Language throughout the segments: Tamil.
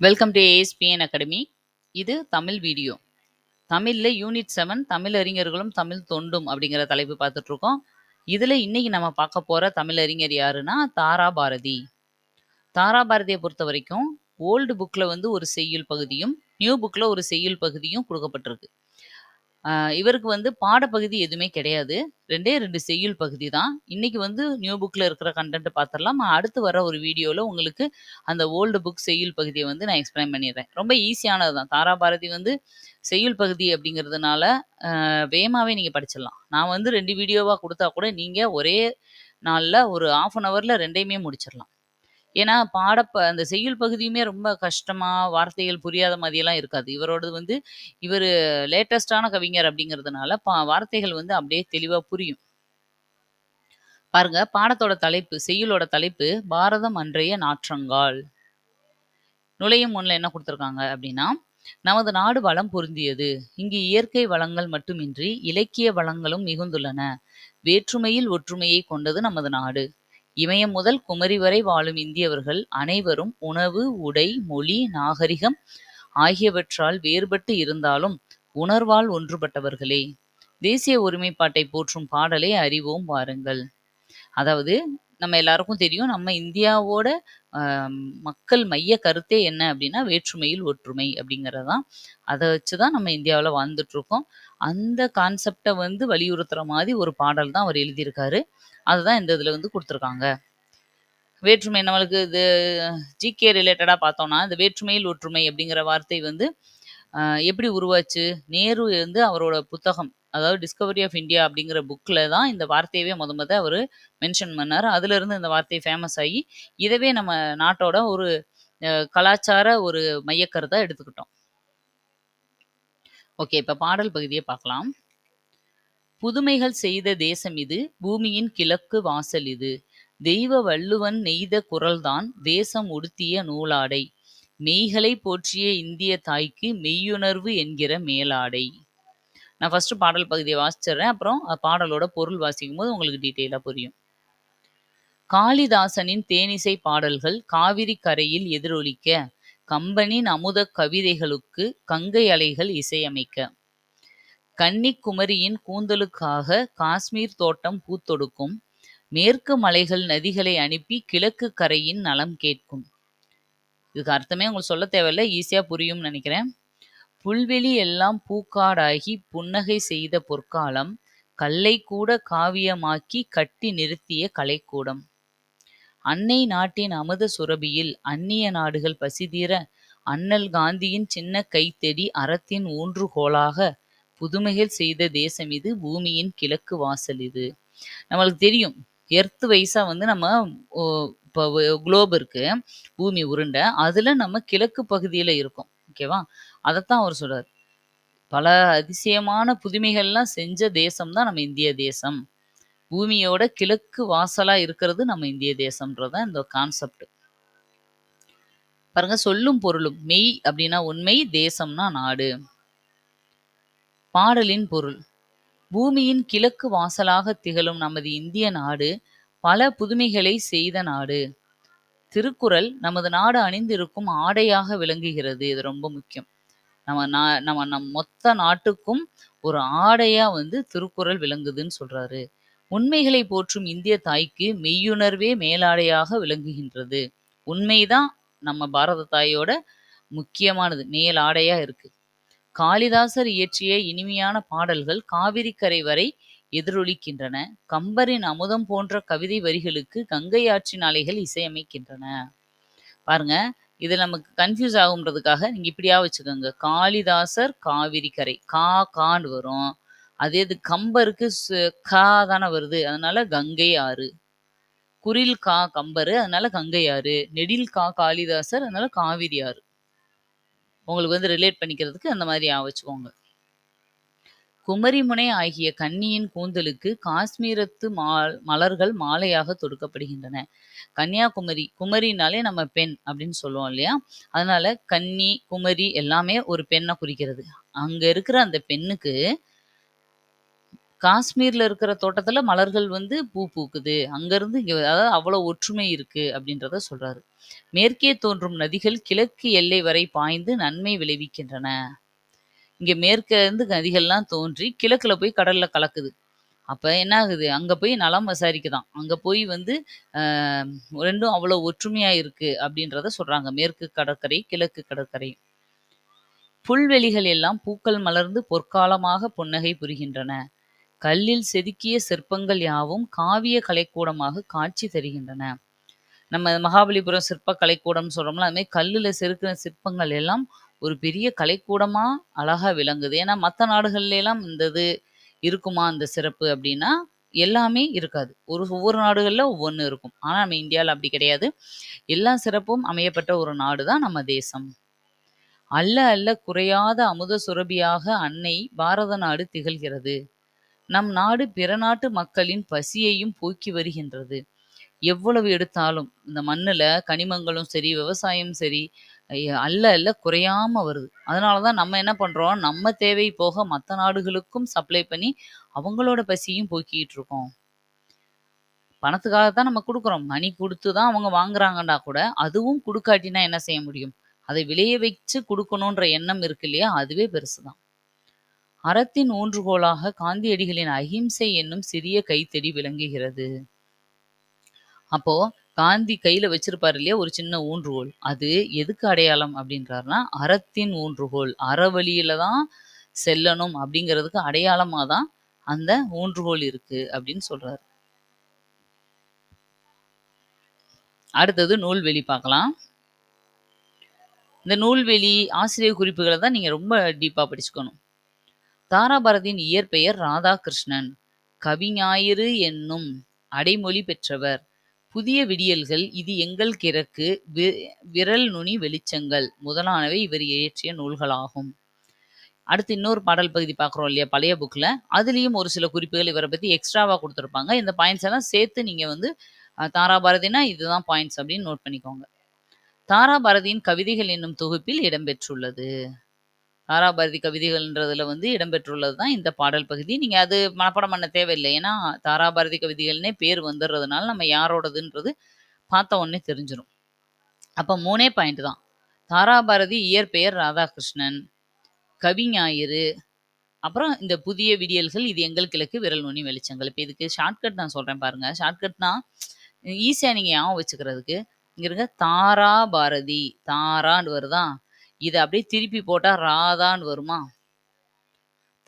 வெல்கம் டு ஏஎஸ்பிஎன் அகாடமி இது தமிழ் வீடியோ. தமிழில் யூனிட் செவன் தமிழ் அறிஞர்களும் தமிழ் தொண்டும் அப்படிங்கிற தலைப்பு பார்த்துட்ருக்கோம். இதில் இன்னைக்கு நம்ம பார்க்க போகிற தமிழ் அறிஞர் யாருன்னா தாரா பாரதி. தாரா பாரதியை பொறுத்த வரைக்கும் ஓல்டு புக்கில் வந்து ஒரு செய்யுள் பகுதியும் நியூ புக்கில் ஒரு செய்யுள் பகுதியும் கொடுக்கப்பட்டிருக்கு. இவருக்கு வந்து பாடப்பகுதி எதுவுமே கிடையாது. ரெண்டே ரெண்டு செய்யுள் பகுதி தான். இன்னைக்கு வந்து நியூ புக்கில் இருக்கிற கண்டென்ட் பார்த்துடலாம் அடுத்து வர ஒரு வீடியோவில் உங்களுக்கு அந்த ஓல்டு புக் செய்யுள் பகுதியை வந்து நான் எக்ஸ்பிளைன் பண்ணிடுறேன். ரொம்ப ஈஸியானது தான். தாராபாரதி வந்து செய்யுள் பகுதி அப்படிங்கிறதுனால வேகமாகவே நீங்கள் படிச்சிடலாம். நான் வந்து ரெண்டு வீடியோவாக கொடுத்தா கூட நீங்கள் ஒரே நாளில் ஒரு ஆஃப் அன் ஹவரில் ரெண்டையுமே முடிச்சிடலாம். ஏன்னா பாடப்ப அந்த செய்யுள் பகுதியுமே ரொம்ப கஷ்டமா வார்த்தைகள் புரியாத மாதிரியெல்லாம் இருக்காது. இவரோடது வந்து இவர் லேட்டஸ்டான கவிஞர் அப்படிங்கிறதுனால பா வார்த்தைகள் வந்து அப்படியே தெளிவாக புரியும். பாருங்க பாடத்தோட தலைப்பு செய்யுளோட தலைப்பு பாரதம் அன்றைய நாற்றங்கால். நுழையும் முன்ல என்ன கொடுத்துருக்காங்க அப்படின்னா நமது நாடு வளம் பொருந்தியது. இங்கு இயற்கை வளங்கள் மட்டுமின்றி இலக்கிய வளங்களும் மிகுந்துள்ளன. வேற்றுமையில் ஒற்றுமையை கொண்டது நமது நாடு. இமயம் முதல் குமரி வரை வாழும் இந்தியவர்கள் அனைவரும் உணவு உடை மொழி நாகரிகம் ஆகியவற்றால் வேறுபட்டு இருந்தாலும் உணர்வால் ஒன்றுபட்டவர்களே. தேசிய ஒருமைப்பாட்டை போற்றும் பாடலை அறிவோம் வாருங்கள். அதாவது நம்ம எல்லாருக்கும் தெரியும் நம்ம இந்தியாவோட மக்கள் மைய கருத்தே என்ன அப்படின்னா வேற்றுமையில் ஒற்றுமை அப்படிங்கிறது தான் அதை வச்சு தான் நம்ம இந்தியாவில் வாழ்ந்துட்டு இருக்கோம் அந்த கான்செப்டை வந்து வலியுறுத்துற மாதிரி ஒரு பாடல் தான் அவர் எழுதியிருக்காரு. அதுதான் இந்த இதில் வந்து கொடுத்துருக்காங்க. வேற்றுமை நம்மளுக்கு இது ஜிகே ரிலேட்டடாக பார்த்தோம்னா இந்த வேற்றுமையில் ஒற்றுமை அப்படிங்கிற வார்த்தை வந்து எப்படி உருவாச்சு? நேரு வந்து அவரோட புத்தகம் அதாவது டிஸ்கவரி ஆஃப் இந்தியா அப்படிங்கிற புக்கில் தான் இந்த வார்த்தையவே முத முத அவர் மென்ஷன் பண்ணார். அதுலேருந்து இந்த வார்த்தை ஃபேமஸ் ஆகி இதவே நம்ம நாட்டோட ஒரு கலாச்சார ஒரு மையக்கருத்தை எடுத்துக்கிட்டோம். ஓகே இப்போ பாடல் பகுதியை பார்க்கலாம். புதுமைகள் செய்த தேசம் இது பூமியின் கிழக்கு வாசல் இது. தெய்வ வள்ளுவன் நெய்த குரல்தான் தேசம் உடுத்திய நூலாடை. மெய்களை போற்றிய இந்திய தாய்க்கு மெய்யுணர்வு என்கிற மேலாடை. நான் ஃபஸ்ட்டு பாடல் பகுதியை வாசிச்சிடுறேன். அப்புறம் பாடலோட பொருள் வாசிக்கும் போது உங்களுக்கு டீட்டெயிலாக புரியும். காளிதாசனின் தேனிசை பாடல்கள் காவிரி கரையில் எதிரொலிக்க கம்பனின் அமுத கவிதைகளுக்கு கங்கை அலைகள் இசையமைக்க. கன்னிக்குமரியின் கூந்தலுக்காக காஷ்மீர் தோட்டம் பூத்தொடுக்கும் மேற்கு மலைகள் நதிகளை அனுப்பி கிழக்கு கரையின் நலம் கேட்கும். இதுக்கு அர்த்தமே உங்களுக்கு சொல்ல தேவையில்ல ஈஸியாக புரியும்னு நினைக்கிறேன். புல்வெளி எல்லாம் பூக்காடாகி புன்னகை செய்த பொற்காலம் கல்லை கூட காவியமாக்கி கட்டி நிறுத்திய கலைக்கூடம். அன்னை நாட்டின் அமுத சுரபியில் அந்நிய நாடுகள் பசிதீர அண்ணல் காந்தியின் சின்ன கைத்தடி அறத்தின் ஊன்றுகோலாக புதுமைகள் செய்த தேசம் இது பூமியின் கிழக்கு வாசல் இது. நம்மளுக்கு தெரியும் எர்த் வைஸா வந்து நம்ம ஓ, இப்போ குளோப் இருக்கு பூமி உருண்டை அதுல நம்ம கிழக்கு பகுதியில இருக்கோம் ஓகேவா? அதைத்தான் அவர் சொல்றாரு. பல அதிசயமான புதுமைகள்லாம் செஞ்ச தேசம் தான் நம்ம இந்திய தேசம். பூமியோட கிழக்கு வாசலா இருக்கிறது நம்ம இந்திய தேசம்ன்றதான் இந்த கான்செப்ட் பாருங்க சொல்லும் பொருளும் மெய் அப்படின்னா உண்மை தேசம்னா நாடு. பாடலின் பொருள். பூமியின் கிழக்கு வாசலாக திகழும் நமது இந்திய நாடு பல புதுமைகளை செய்த நாடு. திருக்குறள் நமது நாடு அணிந்திருக்கும் ஆடையாக விளங்குகிறது. இது ரொம்ப முக்கியம். நம்ம நா நம்ம நம் மொத்த நாட்டுக்கும் ஒரு ஆடையா வந்து திருக்குறள் விளங்குதுன்னு சொல்றாரு. உண்மைகளை போற்றும் இந்திய தாய்க்கு மெய்யுணர்வே மேலாடையாக விளங்குகின்றது. உண்மைதான் நம்ம பாரத தாயோட முக்கியமானது மேலாடையா இருக்கு. காளிதாசர் இயற்றிய இனிமையான பாடல்கள் காவிரி கரை வரை எதிரொலிக்கின்றன. கம்பரின் அமுதம் போன்ற கவிதை வரிகளுக்கு கங்கை ஆற்றின் அலைகள் இசையமைக்கின்றன. பாருங்க இது நமக்கு கன்ஃபியூஸ் ஆகுன்றதுக்காக நீங்க இப்படியா வச்சுக்கோங்க. காளிதாசர் காவிரி கரை. கா கான்னு வரும். அதே இது கம்பருக்கு சு- கா தானே வருது. அதனால கங்கை ஆறு. குரில் கா கம்பரு. அதனால கங்கை ஆறு. நெடில் கா காளிதாசர். அதனால காவிரி ஆறு. உங்களுக்கு வந்து ரிலேட் பண்ணிக்கிறதுக்கு அந்த மாதிரி ஆ வச்சுக்கோங்க. குமரிமுனை ஆகிய கன்னியின் கூந்தலுக்கு காஷ்மீரத்து மா மலர்கள் மாலையாக தொடுக்கப்படுகின்றன கன்னியாகுமரி குமரினாலே நம்ம பெண் அப்படின்னு சொல்லுவோம் இல்லையா அதனால கன்னி குமரி எல்லாமே ஒரு பெண்ணை குறிக்கிறது அங்க இருக்கிற அந்த பெண்ணுக்கு காஷ்மீர்ல இருக்கிற தோட்டத்துல மலர்கள் வந்து பூ பூக்குது. அங்கிருந்து இங்க அதாவது அவ்வளவு ஒற்றுமை இருக்கு அப்படின்றத சொல்றாரு. மேற்கே தோன்றும் நதிகள் கிழக்கு எல்லை வரை பாய்ந்து நன்மை விளைவிக்கின்றன. இங்கே மேற்கேருந்து நதிகள்லாம் தோன்றி கிழக்கில் போய் கடலில் கலக்குது. அப்போ என்ன ஆகுது? அங்கே போய் நலம் விசாரிக்குதான் அங்கே போய் வந்து ரெண்டும் அவ்வளோ ஒற்றுமையாக இருக்குது அப்படின்றத சொல்கிறாங்க மேற்கு கடற்கரை, கிழக்கு கடற்கரை. புல்வெளிகள் எல்லாம் பூக்கள் மலர்ந்து பொற்காலமாக புன்னகை புரிகின்றன. கல்லில் செதுக்கிய சிற்பங்கள் யாவும் காவிய கலைக்கூடமாக காட்சி தருகின்றன. நம்ம மகாபலிபுரம் சிற்ப கலைக்கூடம்னு சொல்கிறோம்ல அதுமாதிரி கல்லில் கல்லுல சிற்பங்கள் எல்லாம் ஒரு பெரிய கலைக்கூடமா அழகா விளங்குது. ஏன்னா மத்த நாடுகள்ல இந்த இது இருக்குமா இந்த சிறப்பு அப்படின்னா, எல்லாமே இருக்காது. ஒரு ஒவ்வொரு நாடுகள்ல ஒவ்வொன்னு இருக்கும். ஆனா நம்ம இந்தியால அப்படி கிடையாது. எல்லா சிறப்பும் அமையப்பட்ட ஒரு நாடு தான் நம்ம தேசம். அல்ல அல்ல குறையாத அமுத சுரபியாக அன்னை பாரத நாடு திகழ்கிறது. நம் நாடு பிற நாட்டு மக்களின் பசியையும் போக்கி வருகின்றது. எவ்வளவு எடுத்தாலும் இந்த மண்ணுல கனிமங்களும் சரி, விவசாயம் சரி, அல்ல அல்ல குறையாம வருது. அதனால தான் நம்ம என்ன பண்றோம், நம்ம தேவை போக மத்த நாடுகளுக்கும் சப்ளை பண்ணி அவங்களோட பசியும் போக்கிட்டு இருக்கோம். பணத்துக்காக தான் நம்ம கொடுக்குறோம் மணி கொடுத்து தான் அவங்க வாங்குறாங்கன்னா கூட, அதுவும் கொடுக்காட்டினா என்ன செய்ய முடியும்? அதை விளைய வச்சு கொடுக்கணுன்ற எண்ணம் இருக்கு இல்லையா? அதுவே பெருசு தான். அறத்தின் ஊன்றுகோலாக காந்தியடிகளின் அஹிம்சை என்னும் சிறிய கைத்தடி விளங்குகிறது. அப்போ காந்தி கையில வச்சிருப்பாரு இல்லையா? ஒரு சின்ன ஊன்றுகோல். அது எதுக்கு அடையாளம் அப்படின்றாருன்னா, அறத்தின் ஊன்றுகோல். அறவழியில தான் செல்லணும் அப்படிங்கிறதுக்கு அடையாளமா தான் அந்த ஊன்றுகோல் இருக்கு அப்படின்னு சொல்றாரு. அடுத்தது நூல்வெளி பார்க்கலாம். இந்த நூல்வெளி, ஆசிரியர் குறிப்புகளை தான் நீங்க ரொம்ப டீப்பா படிச்சுக்கணும். தாராபாரதியின் இயற்பெயர் ராதாகிருஷ்ணன். கவிஞாயிறு என்னும் அடைமொழி பெற்றவர். புதிய விடியல்கள், இது எங்கள் கிழக்கு, வி விரல் நுனி வெளிச்சங்கள் முதலானவை இவர் இயற்றிய நூல்களாகும். அடுத்து இன்னொரு பாடல் பகுதி பார்க்குறோம் இல்லையா? பழைய புக்கில் அதுலேயும் ஒரு சில குறிப்புகள் இவரை பற்றி எக்ஸ்ட்ராவாக கொடுத்துருப்பாங்க இந்த பாயிண்ட்ஸ் எல்லாம் சேர்த்து நீங்கள் வந்து தாராபாரதினா இதுதான் பாயிண்ட்ஸ் அப்படின்னு நோட் பண்ணிக்கோங்க. தாராபாரதியின் கவிதைகள் என்னும் தொகுப்பில் இடம்பெற்றுள்ளது. தாராபாரதி கவிதைகள்ன்றதுல வந்து இடம்பெற்றுள்ளது தான் இந்த பாடல் பகுதி. நீங்க அது மனப்பாடம் பண்ண தேவையில்ல. ஏன்னா, தாராபாரதி கவிதைகள்னே பேர் வந்துர்றதுனால நம்ம யாரோடதுன்றது பார்த்த உடனே தெரிஞ்சிரும். அப்ப 3ஏ பாயிண்ட் தான். தாராபாரதி இயற்பெயர் ராதாகிருஷ்ணன். கவிஞாயிறு. அப்புறம் இந்த புதிய விடியல்கள், இது எங்கள் கிழக்கு, விரல் நுனி வெளிச்சங்கள். இப்ப இதுக்கு ஷார்ட்கட் நான் சொல்றேன் பாருங்க. ஷார்ட்கட்னா ஈஸியா நீங்க ஞாபகம் வச்சுக்கிறதுக்கு, இங்க இருக்க தாராபாரதி. தாரான்னு வருதா? இதை அப்படியே திருப்பி போட்டால் ராதான்னு வருமா?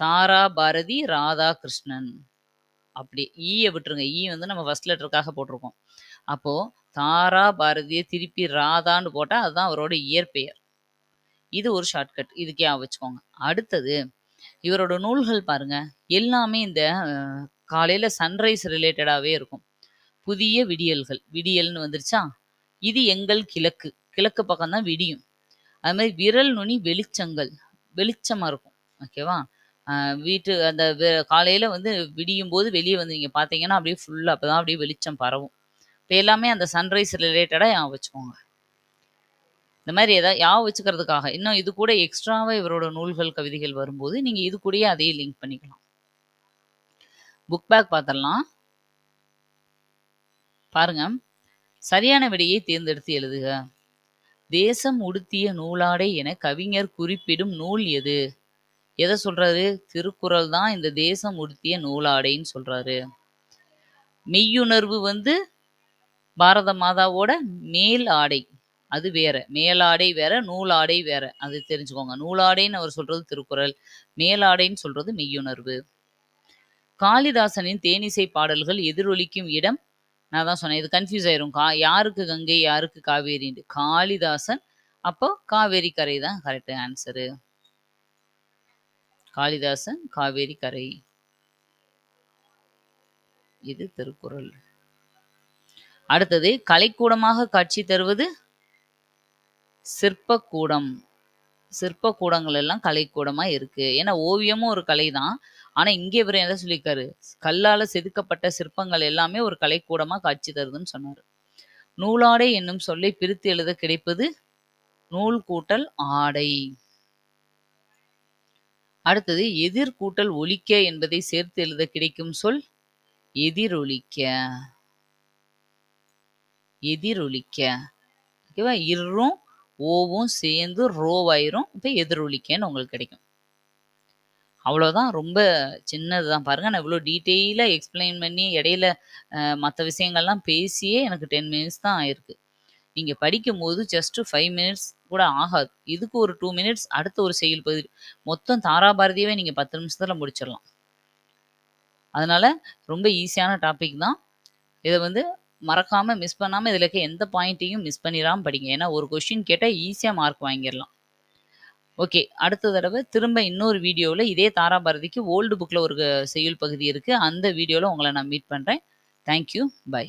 தாரா பாரதி ராதா கிருஷ்ணன் அப்படி e ஈயை விட்டுருங்க. ஈ வந்து நம்ம ஃபர்ஸ்ட் லெட்டருக்காக போட்டிருக்கோம். அப்போது தாரா பாரதியை திருப்பி ராதான்னு போட்டால் அதுதான் அவரோட இயற்பெயர். இது ஒரு ஷார்ட்கட். இதுக்கே வச்சுக்கோங்க. அடுத்தது இவரோட நூல்கள் பாருங்க. எல்லாமே இந்த காலையில் சன்ரைஸ் ரிலேட்டடாகவே இருக்கும். புதிய விடியல்கள். விடியல்னு வந்துருச்சா? இது எங்கள் கிழக்கு. கிழக்கு பக்கம் தான் விடியும். அது மாதிரி விரல் நுனி வெளிச்சங்கள். வெளிச்சமாக இருக்கும். ஓகேவா? வீட்டு அந்த காலையில் வந்து வந்து விடியும்போது வெளியே வந்து நீங்கள் பார்த்தீங்கன்னா, அப்படியே ஃபுல் அப்போ தான் அப்படியே வெளிச்சம் பரவும். இப்போ எல்லாமே அந்த சன்ரைஸ் ரிலேட்டடாக ஞாபகம் வச்சுக்கோங்க. இந்த மாதிரி ஏதாவது ஞாபகம் வச்சுக்கிறதுக்காக, இன்னும் இது கூட எக்ஸ்ட்ராவாக இவரோட நூல்கள், கவிதைகள் வரும்போது, நீங்கள் இது கூடயே அதையே லிங்க் பண்ணிக்கலாம். புக் பேக் பார்த்துடலாம். பாருங்க. சரியான விடையை தேர்ந்தெடுத்து எழுதுக. தேசம் உடுத்திய நூலாடை என கவிஞர் குறிப்பிடும் நூல் எது? எதை சொல்றாரு? திருக்குறள் தான் இந்த தேசம் உடுத்திய நூலாடைன்னு சொல்றாரு. மெய்யுணர்வு வந்து பாரத மாதாவோட மேல் ஆடை. அது வேற. மேலாடை வேற, நூலாடை வேற. அது தெரிஞ்சுக்கோங்க. நூலாடைன்னு அவர் சொல்றது திருக்குறள். மேலாடைன்னு சொல்றது மெய்யுணர்வு. காளிதாசனின் தேனிசை பாடல்கள் எதிரொலிக்கும் இடம் நான் தான் சொன்னேன். இது கன்ஃபியூஸ் ஆயிரும். கா யாருக்கு கங்கை, யாருக்கு காவேரின்ட்டு. காளிதாசன். அப்போ காவேரி கரை தான் கரெக்ட் ஆன்சரு. காளிதாசன், காவேரி கரை. இது திருக்குறள். அடுத்தது கலைக்கூடமாக காட்சி தருவது? சிற்பக்கூடம். சிற்பக்கூடங்கள் எல்லாம் கலைக்கூடமா இருக்கு. ஏன்னா ஓவியமும் ஒரு கலை தான். ஆனா இங்க இவரு என்ன சொல்லியிருக்காரு? கல்லால செதுக்கப்பட்ட சிற்பங்கள் எல்லாமே ஒரு கலைக்கூடமா காட்சி தருதுன்னு சொன்னாரு. நூலாடை என்னும் சொல்லை பிரித்து எழுத கிடைப்பது? நூல் கூட்டல் ஆடை. அடுத்தது எதிர் கூட்டல் ஒலிக்க என்பதை சேர்த்து எழுத கிடைக்கும் சொல் எதிரொலிக்க எதிரொலிக்க ஓகேவா இரும் ஓவும் சேர்ந்து ரோவாயிரும் இப்போ எதிரொலிக்கன்னு உங்களுக்கு கிடைக்கும் அவ்வளோதான் ரொம்ப சின்னது தான் பாருங்கள் நான் இவ்வளோ டீட்டெயிலாக எக்ஸ்பிளைன் பண்ணி இடையில மற்ற விஷயங்கள்லாம் பேசியே எனக்கு டென் மினிட்ஸ் தான் ஆயிருக்கு. நீங்கள் படிக்கும்போது ஜஸ்ட்டு ஃபைவ் மினிட்ஸ் கூட ஆகாது. இதுக்கு ஒரு டூ மினிட்ஸ் அடுத்த ஒரு செயல் பகுதி மொத்தம் தாராபாரதியவே நீங்கள் பத்து நிமிஷத்தில் முடிச்சிடலாம். அதனால் ரொம்ப ஈஸியான டாபிக் தான். இதை வந்து மறக்காமல் மிஸ் பண்ணாமல் இதில் இருக்க எந்த பாயிண்ட்டையும் மிஸ் பண்ணிடாமல் படிங்க. ஏன்னா ஒரு கொஷின் கேட்டால் ஈஸியாக மார்க் வாங்கிடலாம். ஓகே அடுத்த தடவை திரும்ப இன்னொரு வீடியோவில் இதே தாராபாரதிக்கு ஓல்டு புக்கில் ஒரு செய்யுள் பகுதி இருக்குது அந்த வீடியோவில் உங்களை நான் மீட் பண்ணுறேன் தேங்க்யூ பை